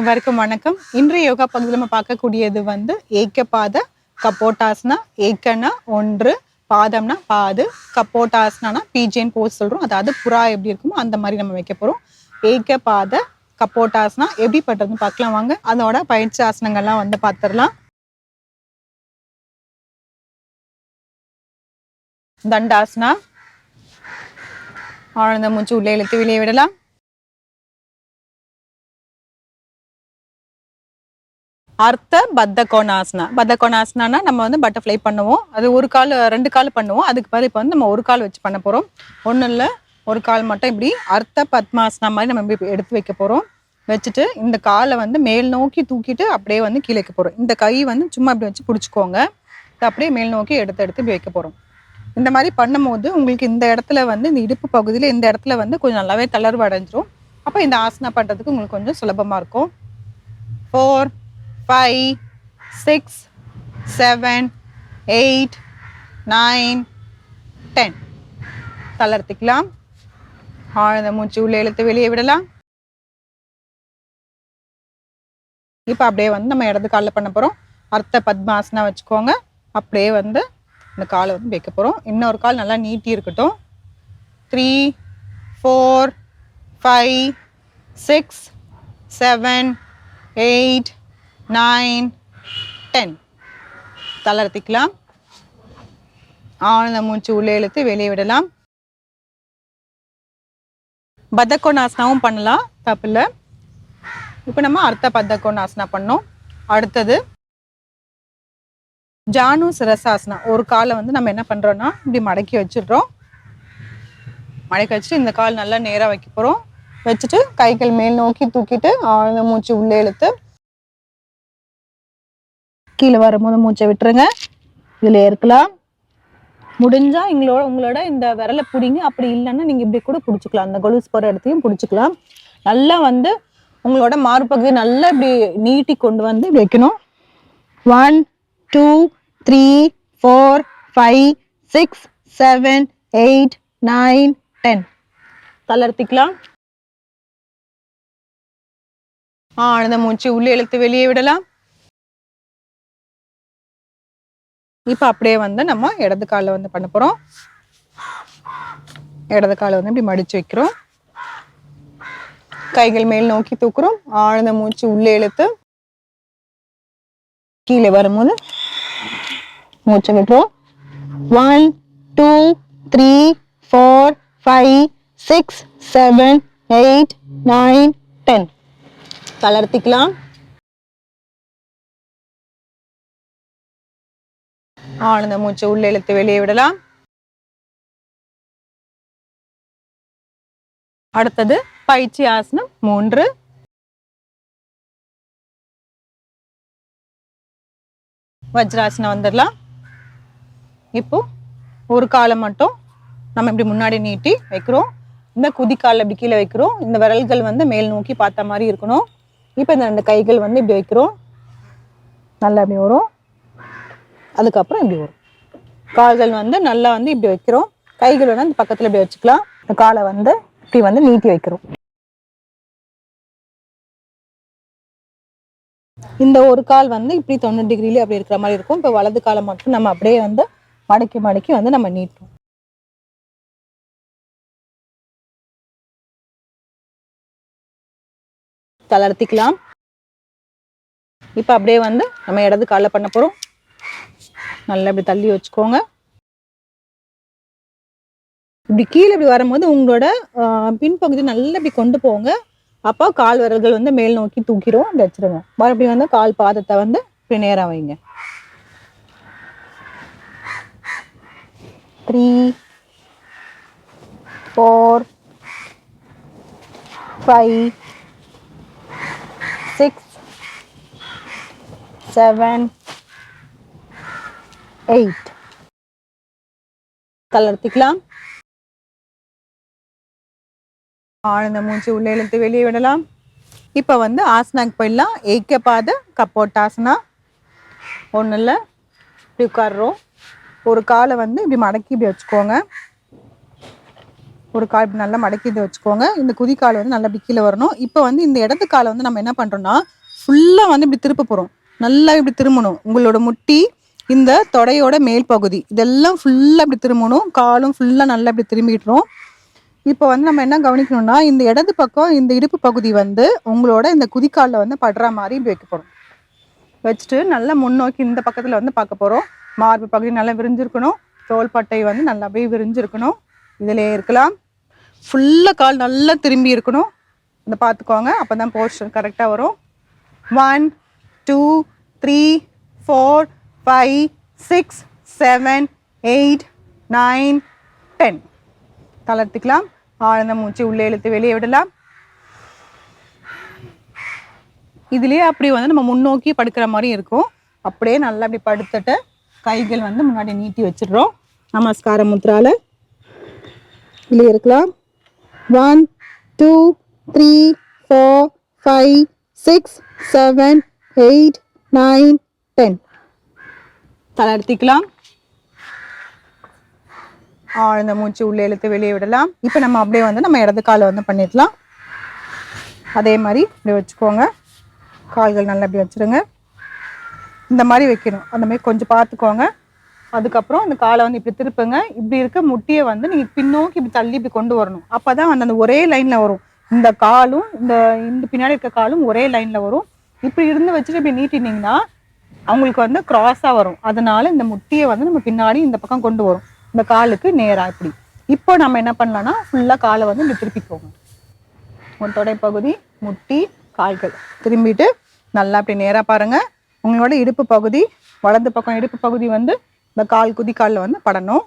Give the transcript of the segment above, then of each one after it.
அனைவருக்கும் வணக்கம். இன்றைய யோகா பகுதியில் நம்ம பார்க்கக்கூடியது வந்து ஏக்கபாத கப்போட்டாஸ்னா ஏக்கனா ஒன்று பாதம்னா பாது கப்போட்டாஸ்னா பீஜேன் போஸ் சொல்கிறோம் அதாவது புறா எப்படி இருக்குமோ அந்த மாதிரி நம்ம வைக்க போறோம். ஏக்கபாத கப்போட்டாஸ்னா எப்படி பண்ணுறதுன்னு பார்க்கலாம் வாங்க. அதோட பயிற்சி ஆசனங்கள்லாம் வந்து பார்த்துடலாம். தண்டாஸ்னா ஆழ்ந்த மூச்சு உள்ளே இழுத்து வெளியே விடலாம். அர்த்த பத்த கோணாசனா பத்த கோணாசனானா நம்ம வந்து பட்டர்ஃப்ளை பண்ணுவோம். அது ஒரு கால் ரெண்டு கால் பண்ணுவோம். அதுக்கு பிறகு இப்போ வந்து நம்ம ஒரு கால் வச்சு பண்ண போகிறோம் ஒன்றும் இல்லை ஒரு கால் மட்டும் இப்படி அர்த்த பத்மாசனா மாதிரி நம்ம இப்படி எடுத்து வைக்க போகிறோம் வச்சுட்டு இந்த காலை வந்து மேல் நோக்கி தூக்கிட்டு அப்படியே வந்து கீழே வைக்க போகிறோம் இந்த கை வந்து சும்மா இப்படி வச்சு பிடிச்சிக்கோங்க. இதை அப்படியே மேல் நோக்கி எடுத்து எடுத்து இப்படி வைக்க போகிறோம் இந்த மாதிரி பண்ணும்போது உங்களுக்கு இந்த இடத்துல வந்து இந்த இடுப்பு பகுதியில் இந்த இடத்துல வந்து கொஞ்சம் நல்லாவே தளர்வு அடைஞ்சிரும். அப்போ இந்த ஆசனா பண்ணுறதுக்கு உங்களுக்கு கொஞ்சம் சுலபமாக இருக்கும். Four five six seven eight nine ten தளர்த்திக்கலாம். ஆழ்ந்த மூச்சு உள்ளே இழுத்து வெளியே விடலாம். இப்போ அப்படியே வந்து நம்ம இடது காலில் பண்ண போகிறோம் அர்த்த பத்மாசனா வச்சுக்கோங்க. அப்படியே வந்து இந்த காலை வந்து வைக்க போகிறோம் இன்னொரு கால் நல்லா நீட்டி இருக்கட்டும். Three four five six seven eight nine ten தளர்த்திக்கலாம் ஆழ்ந்த மூச்சு உள்ளே இழுத்து வெளியே விடலாம். பத்தக்கோணாசனாவும் பண்ணலாம். தப்பில்லை இப்போ நம்ம அர்த்த பத்தக்கோணாசனா பண்ணோம். அடுத்தது ஜானு சிரசாசனா ஒரு காலை வந்து நம்ம என்ன பண்ணுறோன்னா இப்படி மடக்கி வச்சிடுறோம். மடக்கி வச்சுட்டு இந்த கால் நல்லா நேராக வைக்க போகிறோம் வச்சுட்டு கைகள் மேல் நோக்கி தூக்கிட்டு ஆழ்ந்த மூச்சு உள்ளே இழுத்து கீழே வரும்போது மூச்சை விட்டுருங்க. இதில் இருக்கலாம். முடிஞ்சா எங்களோட உங்களோட இந்த விரலை பிடிங்க. அப்படி இல்லைன்னா நீங்கள் இப்படி கூட பிடிச்சிக்கலாம். அந்த கொலுஸ் போகிற இடத்தையும் பிடிச்சிக்கலாம். நல்லா வந்து உங்களோட மார்பகுதி நல்லா இப்படி நீட்டி கொண்டு வந்து இப்படி வைக்கணும். One two three four five six seven eight nine ten தளர்த்திக்கலாம். ஆனந்த மூச்சு உள்ளே இழுத்து வெளியே விடலாம். இப்போ அப்படியே வந்து நம்ம இடது காலில் வந்து பண்ண போகிறோம் இடது காலை வந்து இப்படி மடிச்சு வைக்கிறோம். கைகள் மேல் நோக்கி தூக்குறோம். ஆழ்ந்த மூச்சு உள்ளே இழுத்து கீழே வரும்போது மூச்சு விட்டுறோம் one two three four five six seven eight nine ten தளர்த்திக்கலாம். ஆழ்ந்த மூச்சு உள்ள இழுத்து வெளியே விடலாம். அடுத்தது பயிற்சி ஆசனம் மூன்று. வஜ்ராசனம் வந்துடலாம். இப்போ ஒரு காலை மட்டும் நம்ம இப்படி முன்னாடி நீட்டி வைக்கிறோம். இந்த குதிக்கால் இப்படி கீழே வைக்கிறோம். இந்த விரல்கள் வந்து மேல் நோக்கி பார்த்த மாதிரி இருக்கணும். இப்போ இந்த ரெண்டு கைகள் வந்து இப்படி வைக்கிறோம். நல்லா இப்படி வரும். அதுக்கப்புறம் இப்படி வரும். கால்கள் வந்து நல்லா வந்து இப்படி வைக்கிறோம். கைகள் வந்து அந்த பக்கத்தில் இப்படி வச்சுக்கலாம். இந்த காலை வந்து இப்படி வந்து நீட்டி வைக்கிறோம். இந்த ஒரு கால் வந்து இப்படி தொண்ணூறு டிகிரில அப்படி இருக்கிற மாதிரி இருக்கும். இப்போ வலது காலை மட்டும் நம்ம அப்படியே வந்து மடக்கி மடக்கி வந்து நம்ம நீட்டுறோம் தளர்த்திக்கலாம் இப்போ அப்படியே வந்து நம்ம இடது காலை பண்ண போகிறோம் நல்லா இப்படி தள்ளி வச்சுக்கோங்க. இப்படி கீழே இப்படி வரும்போது உங்களோட பின்பகுதி நல்லா இப்படி கொண்டு போங்க. அப்போ கால் விரல்கள் வந்து மேல் நோக்கி தூக்கிடும் வச்சிருங்க. மறுபடியும் வந்து கால் பாதத்தை வந்து இப்படி நேரா வைங்க. Three four five six seven eight தளர்த்திக்கலாம் ஆழ்ந்த மூச்சு உள்ளே இழுத்து வெளியே விடலாம். இப்போ வந்து ஆசனாக்கு போயிடலாம். ஏக்கப்பாத கப்போட்டாசனா ஒன்றும் இல்லை. இப்படி உட்காடுறோம் ஒரு காலை வந்து இப்படி மடக்கி இப்படி வச்சுக்கோங்க. ஒரு கால் இப்படி நல்லா மடக்கி இதை வச்சுக்கோங்க. இந்த குதிக்கால் வந்து நல்லா இப்படி கீழே வரணும். இப்போ வந்து இந்த இடது காலை வந்து நம்ம என்ன பண்ணுறோம்னா ஃபுல்லாக வந்து இப்படி திருப்ப போகிறோம் நல்லா இப்படி திரும்பணும். உங்களோட முட்டி இந்த தொடையோட மேல் பகுதி. இதெல்லாம் ஃபுல்லாக அப்படி திரும்பணும். காலும் ஃபுல்லாக நல்லா அப்படி திரும்பிடுறோம் இப்போ வந்து நம்ம என்ன கவனிக்கணும்னா இந்த இடது பக்கம் இந்த இடுப்பு பகுதி வந்து உங்களோட இந்த குதிக்காலில் வந்து படுற மாதிரி இப்படி வைக்க போகிறோம் வச்சுட்டு நல்லா முன்னோக்கி இந்த பக்கத்தில் வந்து பார்க்க போகிறோம் மார்பு பகுதி நல்லா விரிஞ்சிருக்கணும். தோள்பட்டை வந்து நல்லா அப்படியே விரிஞ்சிருக்கணும். இதிலே இருக்கலாம். ஃபுல்லாக கால் நல்லா திரும்பி இருக்கணும். இந்த பார்த்துக்கோங்க. அப்போ தான் போஸ்டர் கரெக்டாக வரும். One two three four five six seven eight nine ten தளர்த்திக்கலாம். ஆழ்ந்த மூச்சு உள்ளே இழுத்து வெளியே விடலாம். இதுலேயே அப்படி வந்து நம்ம முன்னோக்கி படுக்கிற மாதிரி இருக்கும். அப்படியே நல்லா அப்படி படுத்துட்டு கைகள் வந்து முன்னாடி நீட்டி வச்சிடுறோம். நமஸ்கார முத்ரால இல்லை இருக்கலாம். One two three four five six seven eight nine ten தளர்த்திக்கலாம் ஆழ்ந்த மூச்சு உள்ளே இழுத்து வெளியே விடலாம். இப்போ நம்ம அப்படியே வந்து நம்ம இடது காலை வந்து பண்ணிடலாம். அதே மாதிரி இப்படி வச்சுக்கோங்க. கால்கள் நல்லா இப்படி வச்சுருங்க. இந்த மாதிரி வைக்கணும். அந்த மாதிரி கொஞ்சம் பார்த்துக்கோங்க. அதுக்கப்புறம் அந்த காலை வந்து இப்படி திருப்புங்க. இப்படி இருக்க முட்டியை வந்து நீங்கள் பின்னோக்கி இப்படி தள்ளி இப்படி கொண்டு வரணும். அப்போ தான் அந்த அந்த ஒரே லைனில் வரும். இந்த காலும் இந்த இந்த பின்னாடி இருக்க காலும் ஒரே லைனில் வரும். இப்படி இருந்து வச்சுட்டு இப்படி நீட்டினீங்கன்னா அவங்களுக்கு வந்து கிராஸாக வரும். அதனால இந்த முட்டியை வந்து நம்ம பின்னாடி இந்த பக்கம் கொண்டு வரும். இந்த காலுக்கு நேராக இப்படி. இப்போ நம்ம என்ன பண்ணலாம்னா ஃபுல்லாக காலை வந்து இப்படி திருப்பிக்கோங்க உன் தொடைப்பகுதி முட்டி கால்கள். திரும்பிட்டு நல்லா அப்படி நேராக பாருங்க. உங்களோட இடுப்பு பகுதி வலது பக்கம் இடுப்பு பகுதி வந்து இந்த கால் குதி காலில் வந்து படணும்.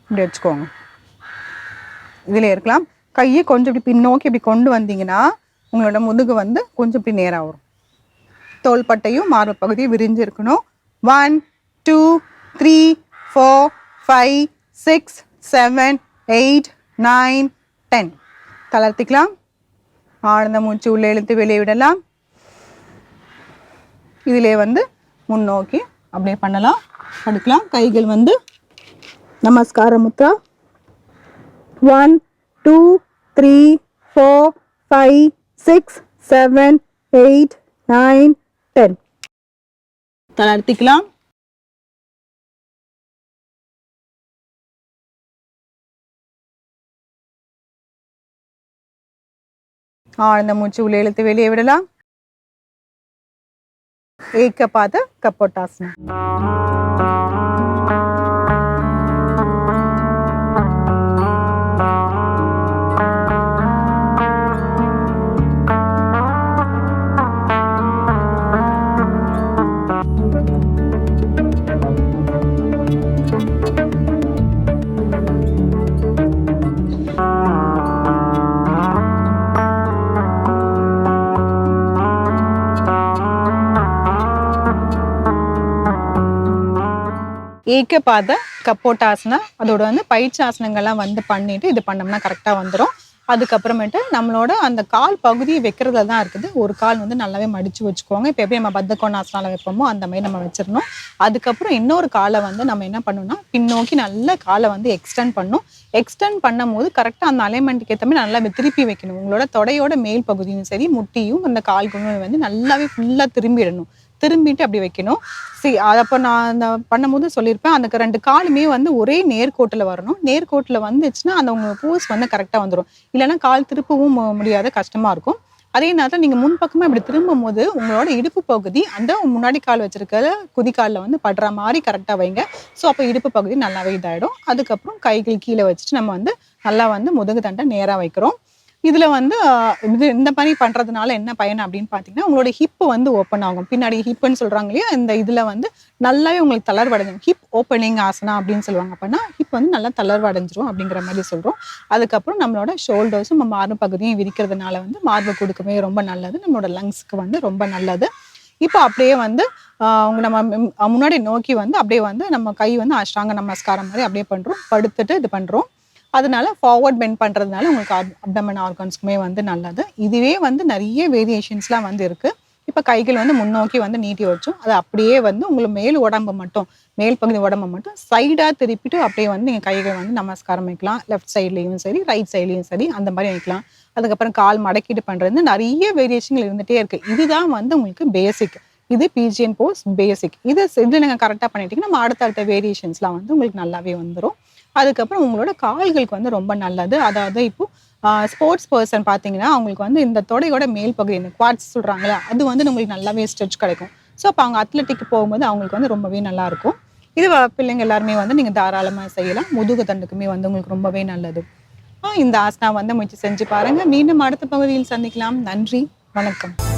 இப்படி வச்சுக்கோங்க. இதில் இருக்கலாம். கையை கொஞ்சம் இப்படி பின்னோக்கி இப்படி கொண்டு வந்தீங்கன்னா உங்களோட முதுகு வந்து கொஞ்சம் இப்படி நேராக வரும். தோள்பட்டையும் மார்பு பகுதியும் விரிஞ்சிருக்கணும். One two three four five six seven eight nine ten தளர்த்திக்கலாம். ஆழ்ந்த மூச்சு உள்ளே இழுத்து வெளியே விடலாம். இதிலே வந்து முன்னோக்கி அப்படியே பண்ணலாம். படுக்கலாம் கைகள் வந்து நமஸ்கார Mudra. One two three four five six seven eight nine சரி. தளர்த்திக்கலாம் ஆழ்ந்த மூச்சு உள்ளே இழுத்து வெளியே விடலாம். ஏக்கபாத கப்போட்டாசனம் ஏக்கபாத கப்போட்டாசனா அதோட வந்து பயிற்சி ஆசனங்கள்லாம் வந்து பண்ணிட்டு இது பண்ணோம்னா கரெக்டாக வந்துடும் அதுக்கப்புறமேட்டு நம்மளோட அந்த கால் பகுதியை வைக்கிறதுல தான் இருக்குது. ஒரு கால் வந்து நல்லாவே மடித்து வச்சுக்கோங்க. இப்போ எப்படி நம்ம பத்த வைப்போமோ அந்த மாதிரி நம்ம வச்சிடணும் அதுக்கப்புறம் இன்னொரு காலை வந்து நம்ம என்ன பண்ணணும்னா பின்னோக்கி நல்ல காலை வந்து எக்ஸ்டெண்ட் பண்ணும். எக்ஸ்டெண்ட் பண்ணும்போது கரெக்டாக அந்த அலைன்மெண்ட்டுக்கு ஏற்ற மாதிரி நல்லா திருப்பி வைக்கணும். உங்களோட தொடையோட மேல் பகுதியும் சரி முட்டியும் அந்த கால் குணம் வந்து நல்லாவே ஃபுல்லாக திரும்பிடணும். திரும்பிட்டு அப்படி வைக்கணும். சரி அது அப்போ நான் அந்த பண்ணும்போது சொல்லியிருப்பேன். அந்த ரெண்டு காலுமே வந்து ஒரே நேர்கோட்டில் வரணும். நேர்கோட்டில் வந்துச்சுன்னா அந்த உங்க போஸ் வந்து கரெக்டாக வந்துடும் இல்லைன்னா கால் திருப்பவும் மு- முடியாத கஷ்டமாக இருக்கும். அதே நேரத்தில் நீங்கள் முன்பக்கமாக இப்படி திரும்பும் போது உங்களோட இடுப்பு பகுதி அந்த முன்னாடி கால் வச்சிருக்கிற குதிக்காலில் வந்து படுற மாதிரி கரெக்டாக வைங்க. ஸோ அப்போ இடுப்பு பகுதி நல்லாவே இதாயிடும். அதுக்கப்புறம் கைகள் கீழே வச்சுட்டு நம்ம வந்து நல்லா வந்து முதுகு தண்டை நேராக வைக்கிறோம். இதில் வந்து இது இந்த மாதிரி பண்ணுறதுனால என்ன பயன் அப்படின்னு பார்த்தீங்கன்னா உங்களோட ஹிப் வந்து ஓப்பன் ஆகும். பின்னாடி ஹிப்புன்னு சொல்கிறாங்க இல்லையா? இந்த இதில் வந்து நல்லாவே உங்களுக்கு தளர்வடைஞ்சிடும் ஹிப் ஓப்பனிங் ஆசனா அப்படின்னு சொல்லுவாங்க. அப்படின்னா ஹிப் வந்து நல்லா தளர்வடைஞ்சிரும் அப்படிங்கிற மாதிரி சொல்கிறோம் அதுக்கப்புறம் நம்மளோட ஷோல்டர்ஸும் நம்ம மார்பு பகுதியும் விரிக்கிறதுனால வந்து மார்பு கொடுக்கவே ரொம்ப நல்லது. நம்மளோட லங்ஸ்க்கு வந்து ரொம்ப நல்லது. இப்போ அப்படியே வந்து அவங்க நம்ம முன்னாடி நோக்கி வந்து அப்படியே வந்து நம்ம கை வந்து அஷ்டாங்க நமஸ்காரம் மாதிரி அப்படியே பண்ணுறோம் படுத்துட்டு இது பண்ணுறோம் அதனால ஃபார்வர்ட் பெண்ட் பண்ணுறதுனால உங்களுக்கு அப்டமன் ஆர்கன்ஸ்க்குமே வந்து நல்லது. இதுவே வந்து நிறைய வேரியேஷன்ஸ்லாம் வந்து இருக்குது இப்போ கைகள் வந்து முன்னோக்கி வந்து நீட்டி வச்சோம் அது அப்படியே வந்து உங்களுக்கு மேல் உடம்பு மட்டும் மேல் பகுதி உடம்பு மட்டும் சைடாக திருப்பிட்டு அப்படியே வந்து நீங்கள் கைகள் வந்து நமஸ்காரம் வைக்கலாம். லெஃப்ட் சைட்லேயும் சரி ரைட் சைட்லேயும் சரி அந்த மாதிரி வைக்கலாம். அதுக்கப்புறம் கால் மடக்கிட்டு பண்ணுறது நிறைய வேரியேஷன்கள் இருந்துகிட்டே இருக்குது இதுதான் வந்து உங்களுக்கு பேசிக் இது பிஜிஎன் போஸ் பேசிக் இது செஞ்சு நீங்கள் கரெக்டாக பண்ணிட்டீங்கன்னா நம்ம அடுத்தடுத்த வேரியேஷன்ஸ்லாம் வந்து உங்களுக்கு நல்லாவே வந்துடும் அதுக்கப்புறம் உங்களோட கால்களுக்கு வந்து ரொம்ப நல்லது. அதாவது இப்போ ஸ்போர்ட்ஸ் பர்சன் பார்த்தீங்கன்னா அவங்களுக்கு வந்து இந்த தொடையோட மேல் பகுதி இந்த குவாட்ஸ் சொல்கிறாங்களே அது வந்து நம்மளுக்கு நல்லாவே ஸ்ட்ரெச் கிடைக்கும். ஸோ அப்போ அவங்க அத்லெட்டிக் போகும்போது அவங்களுக்கு வந்து ரொம்பவே நல்லாயிருக்கும். இது வ- பிள்ளைங்க எல்லாருமே வந்து நீங்கள் தாராளமாக செய்யலாம். முதுகு தண்டுக்குமே வந்து உங்களுக்கு ரொம்பவே நல்லது. இந்த ஆசனா வந்து முயற்சி செஞ்சு பாருங்கள் மீண்டும் அடுத்த பகுதியில் சந்திக்கலாம். நன்றி. வணக்கம்.